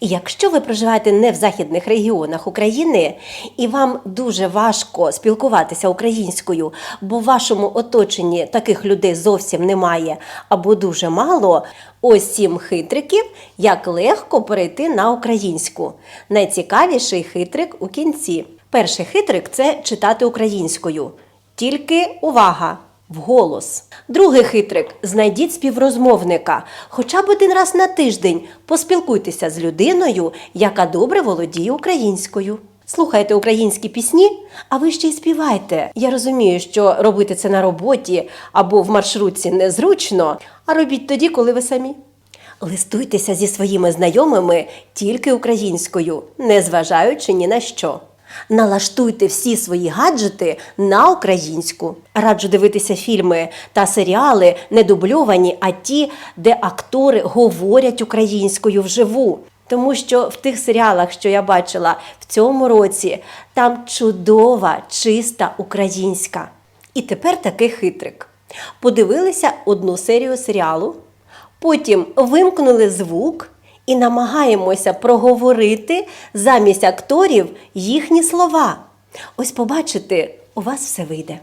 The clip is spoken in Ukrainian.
Якщо ви проживаєте не в західних регіонах України і вам дуже важко спілкуватися українською, бо в вашому оточенні таких людей зовсім немає або дуже мало, ось сім хитриків, як легко перейти на українську. Найцікавіший хитрик у кінці. Перший хитрик це читати українською. Тільки увага! Вголос. Другий хитрик знайдіть співрозмовника. Хоча б один раз на тиждень поспілкуйтеся з людиною, яка добре володіє українською. Слухайте українські пісні, а ви ще й співайте. Я розумію, що робити це на роботі або в маршрутці незручно, а робіть тоді, коли ви самі. Листуйтеся зі своїми знайомими тільки українською, незважаючи ні на що. Налаштуйте всі свої гаджети на українську. Раджу дивитися фільми та серіали не дубльовані, а ті, де актори говорять українською вживу. Тому що в тих серіалах, що я бачила в цьому році, там чудова, чиста українська. І тепер такий хитрик. Подивилися одну серію серіалу, потім вимкнули звук і намагаємося проговорити замість акторів їхні слова. Ось побачите, у вас все вийде.